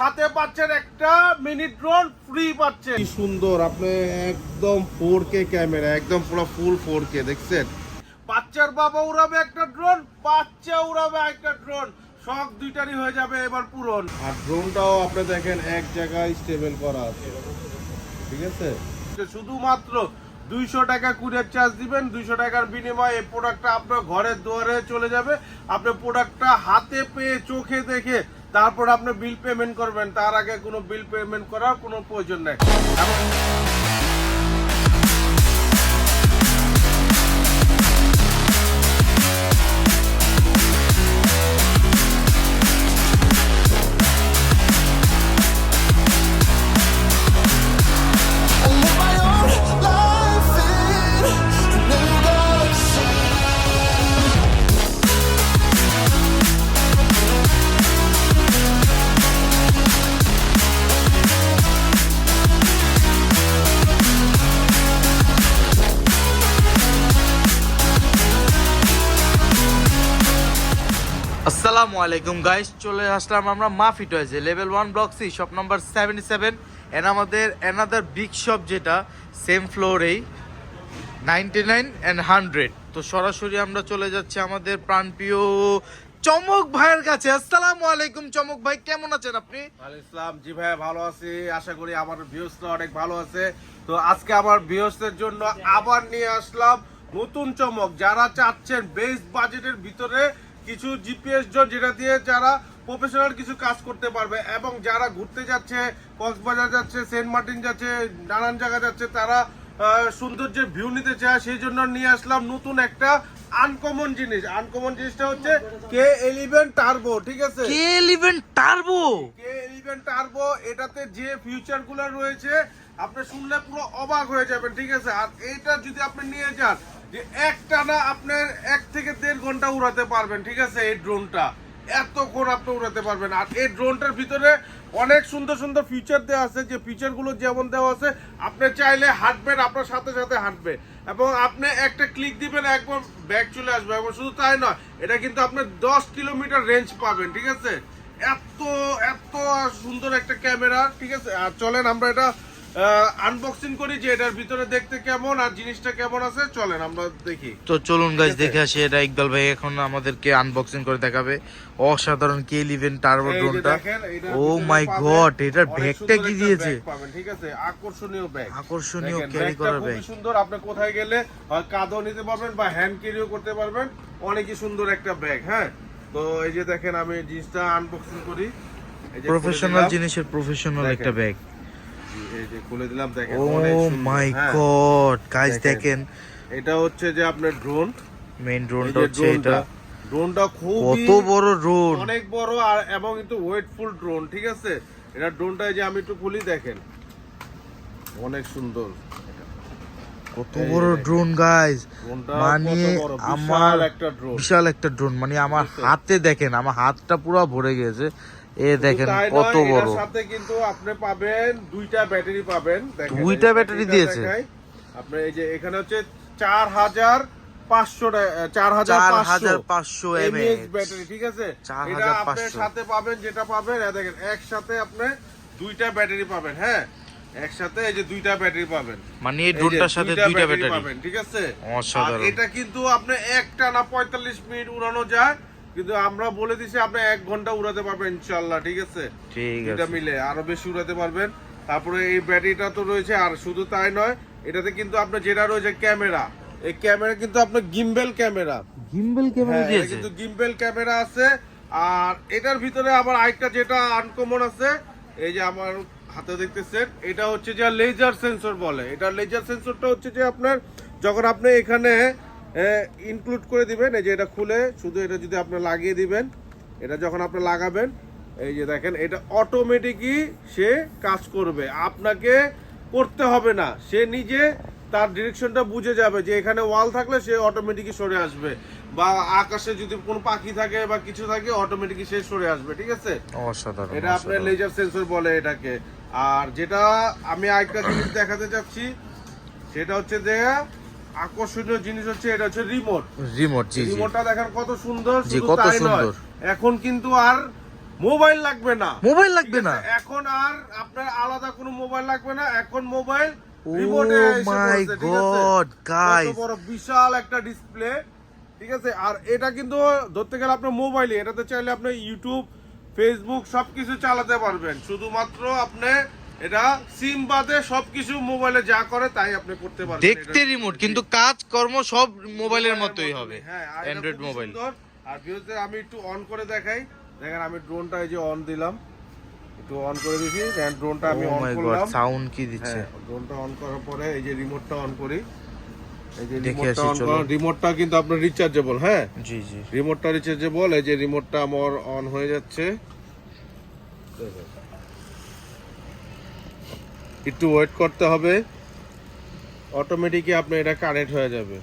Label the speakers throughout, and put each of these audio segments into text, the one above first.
Speaker 1: সাথে পাচ্ছেন একটা মিনি ড্রোন ফ্রি পাচ্ছেন।
Speaker 2: কি সুন্দর আপনি একদম ফোর কে ক্যামেরা একদম পুরো ফুল ফোর কে দেখছেন?
Speaker 1: বাচ্চার বাবা উড়াবে একটা ড্রোন বাচ্চা উড়াবে একটা ড্রোন। শখ দুইটারই হয়ে যাবে এবার পূরণ।
Speaker 2: আর ড্রোনটাও আপনি দেখেন এক জায়গায় স্টেবল করা আছে। ঠিক আছে?
Speaker 1: শুধুমাত্র দুইশো টাকা কুরিয়ার চার্জ দিবেন দুইশো টাকার বিনিময়ে এই প্রোডাক্টটা আপনার ঘরের দুয়ারে চলে যাবে। আপনি প্রোডাক্টটা হাতে পেয়ে চোখে দেখে তারপর আপনি বিল পেমেন্ট করবেন তার আগে কোনো বিল পেমেন্ট করার কোনো প্রয়োজন নেই।
Speaker 3: আলাইকুম গাইস চলে আসলাম আমরা মাফি টয়েজে level one block C shop number seventy seven N আমাদের অ্যানাদার বিগ শপ যেটা সেম ফ্লোরেই নাইনটি নাইন অ্যান্ড হান্ড্রেড তো সরাসরি আমরা চলে যাচ্ছি আমাদের প্রাণপ্রিয় চমক ভাইয়ের কাছে। আসসালামু আলাইকুম চমক ভাই, কেমন আছেন আপনি?
Speaker 1: ইসলাম জি ভাই, ভালো আছি। আশা করি আমার ভিউসটা অনেক ভালো আছে। তো আজকে আমার ভিউসদের জন্য আবার নিয়ে আসলাম নতুন চমক। যারা চাচ্ছেন বেস বাজেটের ভিতরে কিছু জিপিএস জোন যেটা দিয়ে যারা প্রফেশনাল কিছু কাজ করতে পারবে এবং যারা ঘুরতে যাচ্ছে কক্সবাজার যাচ্ছে সেন্ট মার্টিন যাচ্ছে নানান জায়গা যাচ্ছে তারা আহ, সৌন্দর্যের ভিউ নিতে চায় সেই জন্য নিয়ে আসলাম নতুন একটা আনকমন জিনিস। আনকমন জিনিসটা হচ্ছে কে এলিভেন টার্বো ঠিক আছে?
Speaker 3: K eleven turbo
Speaker 1: K event turbo এটাতে যে ফিউচারগুলো রয়েছে আপনি শুনলে পুরো অবাক হয়ে যাবেন ঠিক আছে? আর এইটা যদি আপনি নিয়ে যান যে একটা না আপনার এক থেকে দেড় ঘণ্টা উড়াতে পারবেন, ঠিক আছে, এই ড্রোনটা এতক্ষণ আপনি উড়াতে পারবেন। আর এই ড্রোনটার ভিতরে অনেক সুন্দর সুন্দর ফিচার দেওয়া আছে, যে ফিচারগুলো যেমন দেওয়া আছে, আপনি চাইলে হাঁটবেন, আপনার সাথে সাথে হাঁটবে। এবং আপনি একটা ক্লিক দিবেন একবার ব্যাগ চলে আসবে। এবং শুধু তাই নয়, এটা কিন্তু আপনি দশ কিলোমিটার রেঞ্জ পাবেন, ঠিক আছে? এত এত সুন্দর একটা ক্যামেরা ঠিক আছে? আর চলেন আমরা এটা আনবক্সিং করি যে এটার ভিতরে দেখতে কেমন আর জিনিসটা কেমন আছে চলেন আমরা দেখি।
Speaker 3: তো চলুন গাইস দেখে আসি এটা ইকবাল ভাই এখন আমাদেরকে আনবক্সিং করে দেখাবে। অসাধারণ কে ইলেভেন টার্বো ড্রোনটা ও মাই গড এটার ব্যাগটা কি দিয়েছে?
Speaker 1: ঠিক আছে? আকর্ষণীয় ব্যাগ
Speaker 3: আকর্ষণীয় ক্যারি করার ব্যাগ
Speaker 1: সুন্দর। আপনি কোথায় গেলে হয় কাঁধও নিতে পারবেন বা হ্যান্ড ক্যারিও করতে পারবেন। অনেকই সুন্দর একটা ব্যাগ হ্যাঁ? তো এই যে দেখেন আমি জিনিসটা আনবক্সিং করি।
Speaker 3: প্রফেশনাল জিনিসের প্রফেশনাল একটা ব্যাগ
Speaker 1: এই যে খুলে দিলাম দেখেন
Speaker 3: ও মাই। গড গাইস
Speaker 1: দেখেন। এটা হচ্ছে যে আপনার ড্রোন
Speaker 3: মেইন ড্রোনটা হচ্ছে এটা।
Speaker 1: ড্রোনটা খুব
Speaker 3: কত বড় ড্রোন
Speaker 1: অনেক বড় আর এবং কিন্তু ওয়েটফুল ড্রোন ঠিক আছে? এটা ড্রোনটা যে আমি একটু খুলি দেখেন। অনেক সুন্দর।
Speaker 3: কত বড় ড্রোন গাইস মানে আমার
Speaker 1: একটা
Speaker 3: বিশাল একটা ড্রোন মানে আমার হাতে দেখেন আমার হাতটা পুরো ভরে গেছে। এ দেখেন কত বড়।
Speaker 1: সাথে কিন্তু আপনি পাবেন দুইটা ব্যাটারি পাবেন।
Speaker 3: দুইটা ব্যাটারি দিয়েছে?
Speaker 1: আপনি এই যে এখানে হচ্ছে চার হাজার পাঁচশো চার হাজার পাঁচশো।
Speaker 3: হাজার পাঁচশো
Speaker 1: এমএএইচ
Speaker 3: এমএএইচ
Speaker 1: ব্যাটারি ঠিক আছে? এটা আপনার সাথে পাবেন যেটা পাবেন এই দেখেন একসাথে আপনি দুইটা ব্যাটারি পাবেন হ্যাঁ? একসাথে এই যে দুইটা ব্যাটারি পাবেন।
Speaker 3: মানে এই
Speaker 1: এই
Speaker 3: ড্রোনটার সাথে দুইটা ব্যাটারি
Speaker 1: পাবেন ঠিক আছে?
Speaker 3: অসাধারণ।
Speaker 1: এটা কিন্তু আপনি একটা না পঁয়তাল্লিশ মিনিট উড়ানো যায়। কিন্তু আমরা বলে দিছি আপনি এক ঘণ্টা উড়াতে পারবেন ইনশাল্লাহ ঠিক আছে?
Speaker 3: ঠিক
Speaker 1: এটা মিলে আরও বেশি উড়াতে পারবেন। তারপরে এই ব্যাটারিটা তো রয়েছে আর শুধু তাই নয় এটাতে কিন্তু আপনার যেটা রয়েছে ক্যামেরা এই ক্যামেরা কিন্তু আপনার গিম্বেল ক্যামেরা।
Speaker 3: গিম্বল ক্যামেরা
Speaker 1: হ্যাঁ, এটা
Speaker 3: দিয়েছে
Speaker 1: কিন্তু গিম্বেল ক্যামেরা আছে আর এটার ভিতরে আবার আরেকটা যেটা আনকমন আছে এই যে আমার হাতে দেখতেছেন এটা হচ্ছে যে লেজার সেন্সর বলে। এটা লেজার সেন্সরটা হচ্ছে যে আপনার যখন আপনি এখানে ইনক্লুড করে দিবেন। এই যে এটা খুলে শুধু এটা যদি আপনি লাগিয়ে দিবেন এটা যখন আপনি লাগাবেন এই যে দেখেন এটা অটোমেটিকই সে কাজ করবে। আপনাকে করতে হবে না। সে নিজে তার ডিরেকশনটা বুঝে যাবে যে এখানে ওয়াল থাকলে সে অটোমেটিকই সরে আসবে। বা আকাশে যদি কোনো পাখি থাকে বা কিছু থাকে অটোমেটিকই সে সরে আসবে ঠিক আছে?
Speaker 3: অসাধারণ
Speaker 1: এটা আপনার লেজার সেন্সর বলে এটাকে। আর যেটা আমি আরেকটা জিনিস দেখাতে চাচ্ছি সেটা হচ্ছে যে আকর্ষণীয় জিনিস হচ্ছে এটা হচ্ছে রিমোট
Speaker 3: রিমোট জি
Speaker 1: রিমোটটা দেখেন কত সুন্দর
Speaker 3: জি, কত সুন্দর।
Speaker 1: এখন কিন্তু আর মোবাইল লাগবে না।
Speaker 3: মোবাইল লাগবে না?
Speaker 1: এখন আর আপনার আলাদা কোনো মোবাইল লাগবে না। এখন মোবাইল রিমোটে?
Speaker 3: God, guys.
Speaker 1: কত বড় বিশাল একটা ডিসপ্লে ঠিক আছে? আর এটা কিন্তু ধরতে গেলে আপনার মোবাইলে এটাতে চাইলে আপনি ইউটিউব ফেসবুক সবকিছু চালাতে পারবেন। শুধুমাত্র আপনি এটা সিম বাদে সবকিছু মোবাইলে যা করে তাই আপনি করতে পারবেন।
Speaker 3: দেখতে রিমোট কিন্তু কাজ কর্ম সব মোবাইলের মতোই হবে।
Speaker 1: হ্যাঁ
Speaker 3: অ্যান্ড্রয়েড মোবাইল
Speaker 1: আর ভিউয়ারদের আমি একটু অন করে দেখাই। দেখেন আমি ড্রোনটা এই যে অন দিলাম। একটু অন করে দিছি। দেখেন ড্রোনটা আমি অন করলাম।
Speaker 3: সাউন্ড কি দিচ্ছে?
Speaker 1: হ্যাঁ ড্রোনটা অন করার পরে এই যে রিমোটটা অন করি। এই যে রিমোটটা অন করা রিমোটটা কিন্তু আপনার রিচার্জেবল হ্যাঁ?
Speaker 3: জি জি।
Speaker 1: রিমোটটা রিচার্জেবল এই যে রিমোটটা আমার অন হয়ে যাচ্ছে। দেখেন। একটু ওয়েট করতে হবে। অটোমেটিকই আপনার এটা কানেক্ট হয়ে যাবে।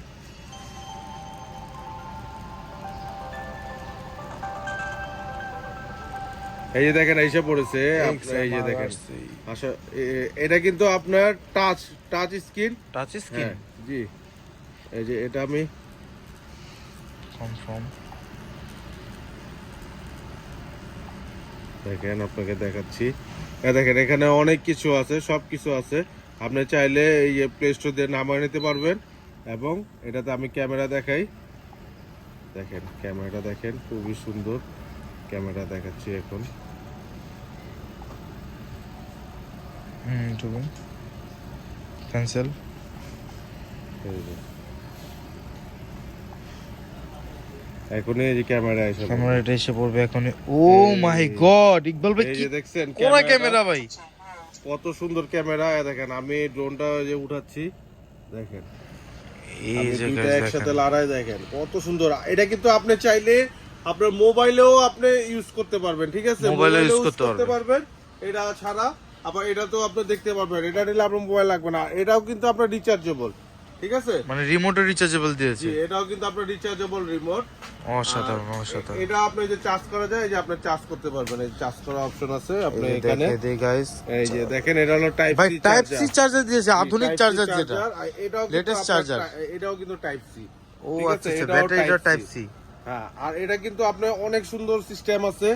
Speaker 1: এই যে দেখেন এসে পড়েছে। এই যে দেখেন। আচ্ছা এটা কিন্তু আপনার touch touch screen
Speaker 3: touch screen
Speaker 1: জি। এই যে এটা আমি
Speaker 3: কনফার্ম
Speaker 1: দেখেন আপনাকে দেখাচ্ছি। দেখেন এখানে অনেক কিছু আছে সব কিছু আছে। আপনি চাইলে এই প্লে স্টোর দিয়ে নামিয়ে নিতে পারবেন এবং এটাতে আমি ক্যামেরা দেখাই। দেখেন ক্যামেরাটা দেখেন খুবই সুন্দর ক্যামেরা দেখাচ্ছি এখন।
Speaker 3: ক্যান্সেল
Speaker 1: এই যে। এখন এই যে ক্যামেরা এসে
Speaker 3: ক্যামেরাটা এসে পড়বে এখন ও মাই গড ইকবাল ভাই কি
Speaker 1: দেখছেন
Speaker 3: ক্যামেরা ভাই?
Speaker 1: কত সুন্দর ক্যামেরা দেখেন আমি ড্রোনটা যে উঠাচ্ছি দেখেন।
Speaker 3: এই যে
Speaker 1: একসাথে
Speaker 3: দেখেন।
Speaker 1: লড়াই দেখেন কত সুন্দর। এটা কিন্তু আপনি চাইলে আপনার মোবাইলেও আপনি ইউজ করতে পারবেন ঠিক আছে?
Speaker 3: মোবাইলেও use করতে
Speaker 1: পারবেন। এটা ছাড়া আবার এটা তো আপনি দেখতে পারবেন। এটা নিলে আপনার মোবাইল লাগবে না। এটাও কিন্তু আপনার রিচার্জেবল ঠিক আছে?
Speaker 3: মানে রিমোটে রিচার্জেবল দিয়েছে।
Speaker 1: জি এটাও কিন্তু আপনার রিচার্জেবল রিমোট
Speaker 3: অসাধারণ অসাধারণ।
Speaker 1: এটা আপনি যে চার্জ করা যায় যে আপনি চার্জ করতে পারবেন। এই চার্জ করা অপশন আছে আপনি এখানে।
Speaker 3: দেখে দেই গাইস
Speaker 1: এই যে দেখেন এটা হলো type C
Speaker 3: type C charger দিয়েছে আধুনিক চার্জার যেটা।
Speaker 1: এটাও কিন্তু
Speaker 3: Latest
Speaker 1: আপনার
Speaker 3: charger।
Speaker 1: টা- এটাও কিন্তু টাইপ সি
Speaker 3: ও আচ্ছা আচ্ছা ব্যাটারিটা টাইপ সি
Speaker 1: হ্যাঁ আর এটা কিন্তু আপনার অনেক সুন্দর সিস্টেম আছে।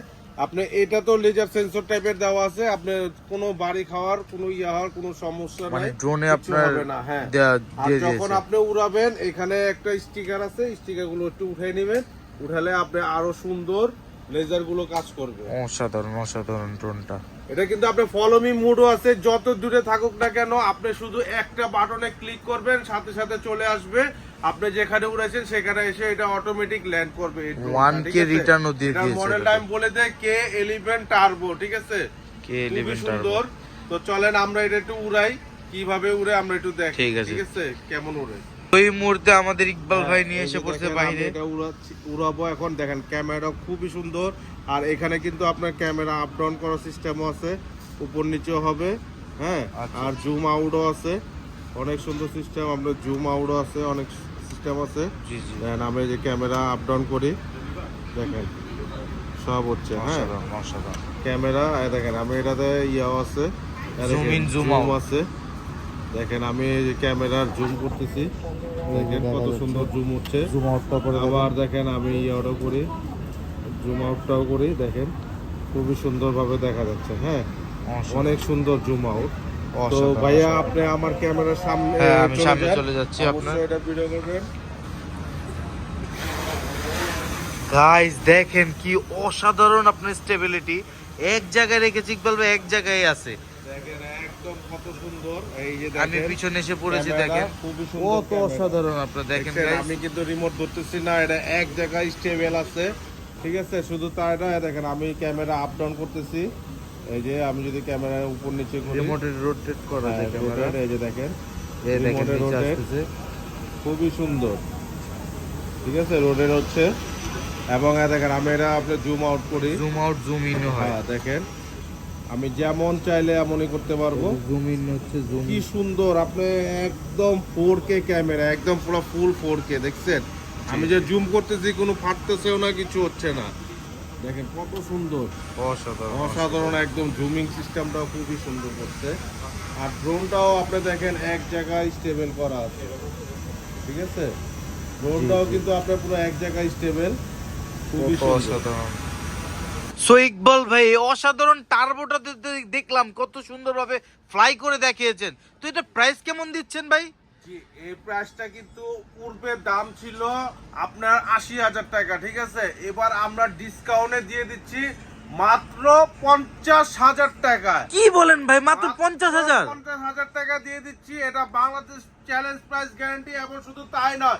Speaker 1: আপনি এটা তো লেজার সেন্সর টাইপের দেওয়া আছে। আপনি কোনো বাড়ি খাওয়ার কোনো ইয়া হওয়ার কোনো সমস্যা
Speaker 3: মানে
Speaker 1: নাই
Speaker 3: ড্রোনে আপনার
Speaker 1: না, হ্যাঁ। যখন আপনি উড়াবেন এখানে একটা স্টিকার আছে স্টিকারগুলো একটু উঠাই নেবেন। উঠালে আপনি আরও সুন্দর লেজারগুলো কাজ করবে।
Speaker 3: অসাধারণ অসাধারণ ড্রোনটা
Speaker 1: এটা কিন্তু আপনার ফলো মি মুডও আছে যত দূরে থাকুক না কেন আপনি শুধু একটা বাটনে ক্লিক করবেন সাথে সাথে চলে আসবে। আপনি যেখানে উড়েছেন সেখানে এসে এটা অটোমেটিক ল্যান্ড করবে। এই drone টা,
Speaker 3: 1K
Speaker 1: ঠিক আছে?
Speaker 3: return ও দিয়ে দিয়েছে
Speaker 1: মডেলটা। আমি বলে দেয় কে এলিভেন টার্বো ঠিক আছে?
Speaker 3: কে
Speaker 1: খুবই
Speaker 3: 11
Speaker 1: সুন্দর। তো চলেন আমরা এটা একটু উড়াই। কীভাবে উড়ে আমরা একটু দেখি
Speaker 3: ঠিক আছে।
Speaker 1: কেমন উড়ে?
Speaker 3: ওই মুহূর্তে আমাদের ইকবাল ভাই নিয়ে এসে পড়ছে বাইরে।
Speaker 1: এটা উড়াবো এখন। দেখেন ক্যামেরা খুবই সুন্দর। আর এখানে কিন্তু আপনার ক্যামেরা আপ ডাউন করার সিস্টেমও আছে। উপর নিচেও হবে হ্যাঁ?
Speaker 3: আচ্ছা।
Speaker 1: আর জুম আউটও আছে। অনেক সুন্দর সিস্টেম আপনার জুম আউটও আছে অনেক সিস্টেম আছে।
Speaker 3: জি জি।
Speaker 1: দেখেন আমি যে ক্যামেরা আপ ডাউন করি। দেখেন সব হচ্ছে হ্যাঁ? ক্যামেরা এই দেখেন আমি এটাতে ইয়াও আছে
Speaker 3: out।
Speaker 1: আছে। দেখেন আমি যে ক্যামেরার জুম করতেছি। দেখেন কত সুন্দর জুম হচ্ছে।
Speaker 2: জুম আউটটা করে
Speaker 1: আবার দেখেন আমি ইয়ারও করি। জুম আউটটাও করি দেখেন। খুবই সুন্দরভাবে দেখা যাচ্ছে হ্যাঁ? অনেক সুন্দর জুম আউট তো ভাইয়া আপনি আমার ক্যামেরার সামনে
Speaker 3: হ্যাঁ, আমি সামনে চলে যাচ্ছি আপনার।
Speaker 1: এটা ভিডিও করবেন।
Speaker 3: গাইস দেখেন কি অসাধারণ আপনার স্টেবিলিটি এক জায়গায় রেখেছি ইকবাল ভাই এক জায়গায় আছে।
Speaker 1: দেখেন একদম কত সুন্দর। এই যে
Speaker 3: আমি পিছনে এসে পড়েছি দেখেন।
Speaker 1: খুবই সুন্দর
Speaker 3: কত অসাধারণ আপনার দেখেন
Speaker 1: দেখেন,
Speaker 3: guys।
Speaker 1: আমি কিন্তু রিমোট ধরতেছি না এটা এক জায়গায় স্টেবল আছে। ঠিক আছে শুধু তাই না দেখেন আমি ক্যামেরা আপ ডাউন করতেছি। এই যে আমি যদি ক্যামেরা উপর নিচে করি
Speaker 3: রিমোটে রোটেট করা
Speaker 1: হ্যাঁ,
Speaker 3: যায় ক্যামেরা
Speaker 1: এই যে দেখেন
Speaker 3: এই দেখেন নিচে।
Speaker 1: খুবই সুন্দর। ঠিক আছে রোডের হচ্ছে। এবং দেখেন আমি এটা আপনি জুম আউট করি।
Speaker 3: জুম আউট জুম ইন হয়।
Speaker 1: হ্যাঁ দেখেন আমি যেমন চাইলে এমনই করতে পারব।
Speaker 3: জুম ইন হচ্ছে জুম
Speaker 1: কি সুন্দর আপনি একদম ফোর কে ক্যামেরা একদম পুরো ফুল ফোর কে দেখছেন? আমি যে জুম করতেছি কোনো ফাটতেছেও না কিছু হচ্ছে না। দেখেন কত সুন্দর।
Speaker 3: অসাধারণ
Speaker 1: অসাধারণ একদম জুমিং সিস্টেমটাও খুবই সুন্দর করছে। আর ড্রোনটাও আপনি দেখেন এক জায়গায় স্টেবল করা আছে। ঠিক আছে? ড্রোনটাও কিন্তু আপনার পুরো এক জায়গায় স্টেবল খুবই
Speaker 3: অসাধারণ। সো ইকবাল ভাই অসাধারণ টার্বোটা দেখলাম কত সুন্দরভাবে ফ্লাই করে দেখিয়েছেন। তো এটা প্রাইস কেমন দিচ্ছেন ভাই?
Speaker 1: জি এই প্রাইসটা কিন্তু পূর্বে দাম ছিল আপনার আশি হাজার টাকা ঠিক আছে? এবার আমরা ডিসকাউন্টে দিয়ে দিচ্ছি মাত্র পঞ্চাশ হাজার টাকা
Speaker 3: কি বলেন ভাই মাত্র পঞ্চাশ হাজার?
Speaker 1: পঞ্চাশ হাজার টাকা দিয়ে দিচ্ছি। এটা বাংলাদেশ চ্যালেঞ্জ প্রাইস গ্যারান্টি এবং শুধু তাই নয়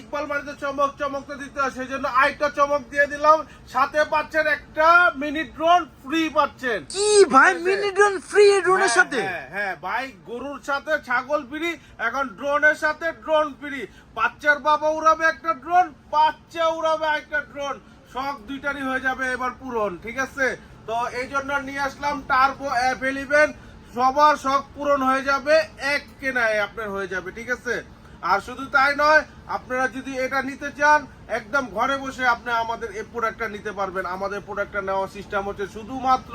Speaker 1: ইকবাল বাড়িতে চমক চমক তো দিতে হয় সেই জন্য আরেকটা চমক দিয়ে দিলাম। সাথে পাচ্ছেন একটা মিনি ড্রোন ফ্রি পাচ্ছেন।
Speaker 3: কি ভাই মিনি ড্রোন ফ্রি ড্রোনের সাথে?
Speaker 1: হ্যাঁ হ্যাঁ ভাই গরুর সাথে ছাগল ফ্রি এখন ড্রোনের সাথে ড্রোন ফ্রি বাচ্চার বাবা উড়াবে একটা ড্রোন বাচ্চা উড়াবে একটা ড্রোন শখ দুইটারই হয়ে যাবে এবার পূরণ ঠিক আছে? তো এই জন্য নিয়ে আসলাম টার্বো অ্যাপ এলিভেন সবার শখ পূরণ হয়ে যাবে, এক কেনায় আপনার হয়ে যাবে, ঠিক আছে? আর শুধু তাই নয়, আপনারা যদি এটা নিতে চান, একদম ঘরে বসে আপনি আমাদের এই প্রোডাক্টটা নিতে পারবেন। আমাদের প্রোডাক্টটা নেওয়ার সিস্টেম হচ্ছে শুধুমাত্র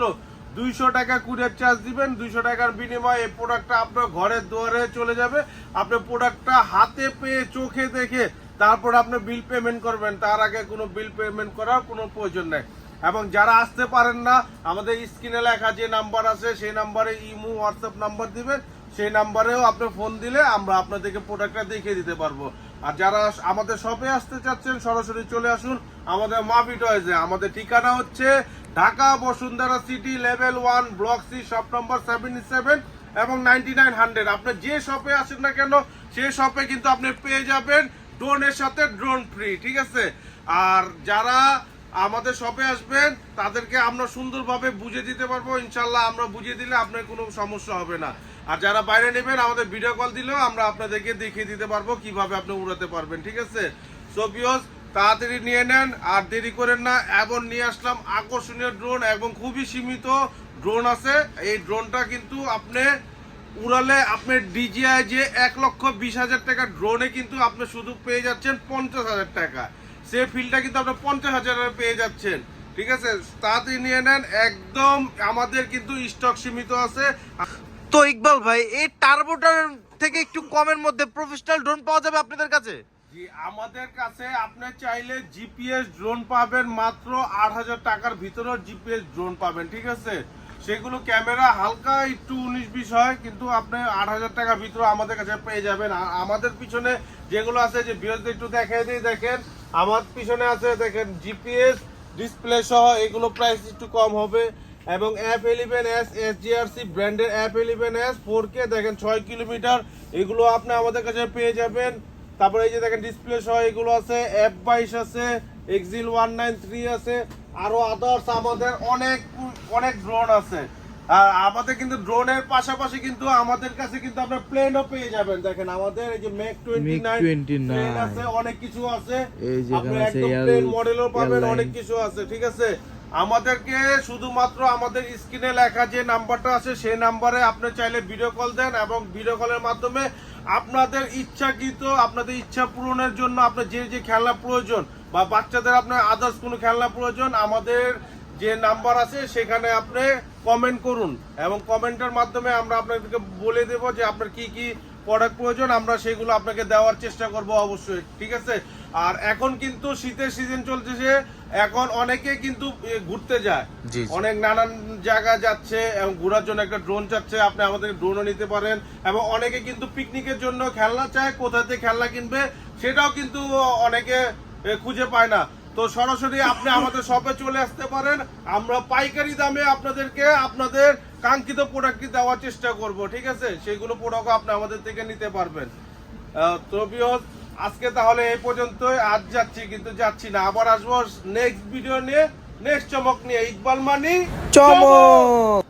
Speaker 1: দুইশো টাকা কুরিয়ার চার্জ দিবেন, দুইশো টাকার বিনিময়ে এই প্রোডাক্টটা আপনার ঘরের দুয়ারে চলে যাবে। আপনি প্রোডাক্টটা হাতে পেয়ে, চোখে দেখে তারপর আপনি বিল পেমেন্ট করবেন। তার আগে কোনো বিল পেমেন্ট করার কোনো প্রয়োজন নেই। এবং যারা আসতে পারেন না, আমাদের স্ক্রিনে লেখা যে নাম্বার আছে, সেই নাম্বারে ইমো হোয়াটসঅ্যাপ নাম্বার দিবেন। সেই নাম্বারেও আপনি ফোন দিলে আমরা আপনাদেরকে প্রোডাক্টটা দেখিয়ে দিতে পারব। আর যারা আমাদের শপে আসতে চাচ্ছেন, সরাসরি চলে আসুন আমাদের মাফি টয়েজে আমাদের ঠিকানা হচ্ছে Dhaka Bashundhara city level one block C shop number seventy seven এবং নাইনটি নাইন হান্ড্রেড আপনি যে শপে আসেন না কেন সেই শপে কিন্তু আপনি পেয়ে যাবেন ড্রোনের সাথে ড্রোন ফ্রি ঠিক আছে? আর যারা আমাদের শপে আসবেন, তাদেরকে আমরা সুন্দরভাবে বুঝিয়ে দিতে পারব। ইনশাল্লাহ আমরা বুঝিয়ে দিলে আপনার কোনো সমস্যা হবে না। আর যারা বাইরে নেবেন, আমাদের ভিডিও কল দিলেও আমরা আপনাদেরকে দেখিয়ে দিতে পারব কীভাবে আপনি উড়াতে পারবেন, ঠিক আছে? সো তাড়াতাড়ি নিয়ে নেন, আর দেরি করেন না। এবং নিয়ে আসলাম, আকর্ষণীয় ড্রোন এবং খুবই সীমিত ড্রোন আছে। এই ড্রোনটা কিন্তু আপনি উড়ালে আপনার ডিজিআই যে এক লক্ষ বিশ হাজার টাকা ড্রোনে কিন্তু আপনি শুধু পেয়ে যাচ্ছেন পঞ্চাশ হাজার টাকা। সে ফিলটা কিন্তু আপনি পঞ্চাশ হাজারে পেয়ে যাচ্ছেন। ঠিক আছে? তাড়াতাড়ি নিয়ে নেন, একদম আমাদের কিন্তু স্টক সীমিত আছে।
Speaker 3: তো ইকবাল ভাই, এই টার্বোটার থেকে একটু কমের মধ্যে প্রফেশনাল ড্রোন পাওয়া যাবে আপনাদের কাছে?
Speaker 1: জি, আমাদের কাছে আপনি চাইলে জিপিএস ড্রোন পাবেন, মাত্র আট হাজার টাকার ভিতরেও জিপিএস ড্রোন পাবেন, ঠিক আছে? সেগুলো ক্যামেরা হালকা একটু উনিশ বিশ হয়, কিন্তু আপনি আট হাজার টাকার ভিতরে আমাদের কাছে পেয়ে যাবেন। আমাদের পিছনে যেগুলো আছে, যে বিরোধী একটু দেখাই দিয়ে দেখেন। আমার পিছনে আছে দেখেন জিপিএস ডিসপ্লে সহ এগুলো প্রাইস একটু কম হবে। এবং F eleven S S GRC ব্র্যান্ডের F eleven S four K দেখেন ছয় কিলোমিটার, এগুলো আপনি আমাদের কাছে পেয়ে যাবেন। তারপরে এই যে দেখেন ডিসপ্লে সহ এগুলো আছে এফ বাইশ আছে এক্সিল ওয়ান নাইন থ্রি আছে আরও আদার্স আমাদের অনেক অনেক ড্রোন আছে। আর আমাদের কিন্তু ড্রোনের পাশাপাশি কিন্তু আমাদের কাছে কিন্তু আপনার প্লেনও পেয়ে যাবেন। দেখেন আমাদের এই যে মেক
Speaker 3: 29
Speaker 1: প্লেন আছে অনেক কিছু আছে।
Speaker 3: এই যে
Speaker 1: আপনি একদম প্লেন মডেলও পাবেন অনেক কিছু আছে ঠিক আছে? আমাদেরকে শুধুমাত্র আমাদের স্ক্রিনে লেখা যে নাম্বারটা আছে সেই নাম্বারে আপনি চাইলে ভিডিও কল দেন এবং ভিডিও কলের মাধ্যমে আপনাদের ইচ্ছাকৃত আপনাদের ইচ্ছা পূরণের জন্য আপনার যে যে খেলনা প্রয়োজন বা বাচ্চাদের আপনার আদার্স কোনো খেলনা প্রয়োজন আমাদের যে নাম্বার আছে সেখানে আপনি কমেন্ট করুন। এবং কমেন্টের মাধ্যমে আমরা আপনাদেরকে বলে দেব যে আপনার কি কি প্রোডাক্ট প্রয়োজন আমরা সেগুলো আপনাকে দেওয়ার চেষ্টা করব অবশ্যই ঠিক আছে? আর এখন কিন্তু শীতের সিজন চলতেছে এখন অনেকে কিন্তু ঘুরতে যায়। অনেক নানান জায়গা যাচ্ছে এবং ঘোরার জন্য একটা ড্রোন চাচ্ছে আপনি আমাদের ড্রোনও নিতে পারেন এবং অনেকে কিন্তু পিকনিকের জন্য খেলনা চায় কোথা থেকে খেলনা কিনবে সেটাও কিন্তু অনেকে খুঁজে পায় না। তো সরাসরি আপনি আমাদের শপে চলে আসতে পারেন। আমরা পাইকারি দামে আপনাদেরকে আপনাদের কাঙ্ক্ষিত প্রোডাক্টটি দেওয়ার চেষ্টা করব ঠিক আছে? সেগুলো প্রোডাক্ট আপনি আমাদের থেকে নিতে পারবেন। তো আজকে তাহলে এই পর্যন্তই। আজ যাচ্ছি কিন্তু যাচ্ছি না। আবার আসব নেক্সট ভিডিও নিয়ে। নেক্সট চমক নিয়ে। ইকবাল মানি
Speaker 3: চমক!